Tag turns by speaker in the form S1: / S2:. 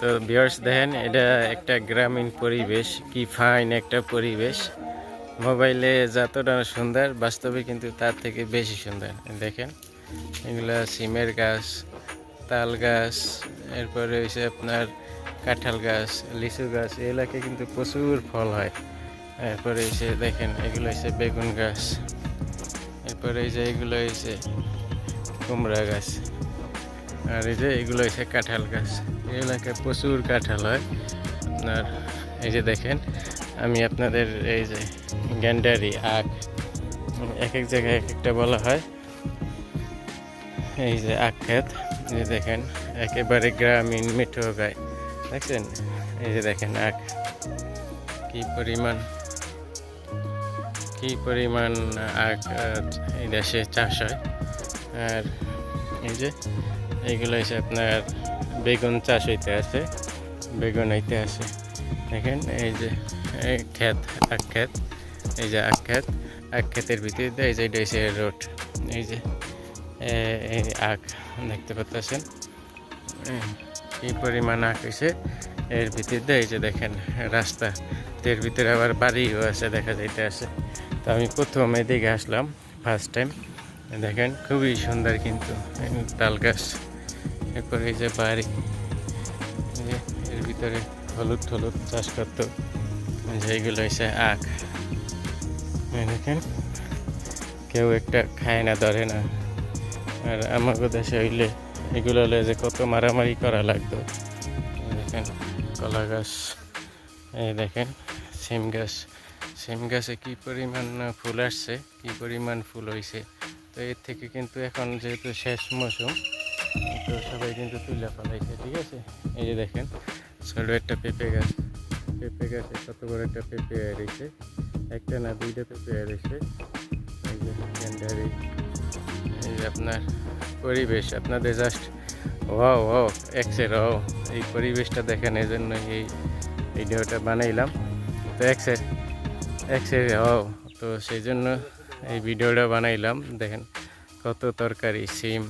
S1: তো ভিউয়ার্স দেখেন, এটা একটা গ্রামীণ পরিবেশ, কি ফাইন একটা পরিবেশ। মোবাইলে যতটা সুন্দর, বাস্তবে কিন্তু তার থেকে বেশি সুন্দর। দেখেন, এগুলা সিমের গাছ, তাল গাছ, এরপরে হচ্ছে আপনার কাঁঠাল গাছ, লিচু গাছ এলাকায় কিন্তু প্রচুর ফল হয়। এরপরে এসে দেখেন, এগুলো হচ্ছে বেগুন গাছ। এরপরে এই যে এগুলো হচ্ছে কুমড়া গাছ। আর এই যে এগুলো হচ্ছে কাঁঠাল গাছ। এই এলাকায় প্রচুর কাঁঠাল হয়। আপনার এই যে দেখেন, আমি আপনাদের এই যে গ্যান্ডারি আখ, এক এক জায়গায় এক একটা বলা হয়। এই যে আখ ক্ষেত, এই দেখেন, একেবারে গ্রামীণ মিঠো গায়ে দেখছেন? এই যে দেখেন আখ। কি পরিমাণ কি পরিমাণ আখ এই দেশে চাষ হয়। আর এই যে, এইগুলো হচ্ছে আপনার বেগুন চাষ হইতে আছে, বেগুন হইতে আছে। দেখেন, এই যে, এই ক্ষেত, আখ ক্ষেত, এই যে আখ ক্ষেত, আখ ক্ষেতের ভিতরে এই যে এটা হচ্ছে রোড, এই যে এই আখ দেখতে পাচ্ছেন? কি পরিমাণ আখ হয়েছে এর ভিতর এই যে দেখেন, রাস্তা এর ভিতরে আবার বাড়িও আছে, দেখা যাইতে আছে তো আমি প্রথম এদিকে আসলাম ফার্স্ট টাইম দেখেন, খুবই সুন্দর কিন্তু তাল গাছ। এরপর এই যে বাড়ি এর ভিতরে হলুদ হলুদ চাষ করতো। যেগুলো হয়েছে আখ। দেখেন, কেউ একটা খায় না, ধরে না। আর আমাকে দেশে হইলে এগুলো হলে যে কত মারামারি করা লাগতো। দেখেন, কলা গাছ। এই দেখেন, সিম গাছ। সিম গাছে কী পরিমাণ ফুল আসছে, কি পরিমাণ ফুল হয়েছে তো এর থেকে কিন্তু এখন যেহেতু শেষ মৌসুম, তো সবাই কিন্তু তুলে ফেলাইছে, ঠিক আছে? এই যে দেখেন, ছোটো একটা পেঁপে গাছ, পেঁপে গাছে কত বড় একটা পেঁপে রয়েছে, একটা না দুইটা পেঁপে রয়েছে। এই যে গ্যান্ডারি এই যে আপনার পরিবেশ, আপনাদের জাস্ট ওয়াও ওয়াও এক্সের ও এই পরিবেশটা দেখেন, এই জন্য এই ভিডিওটা বানাইলাম। তো এক্সের এক্সের ও তো সেই জন্য এই ভিডিওটা বানাইলাম দেখেন কত তরকারি সিম।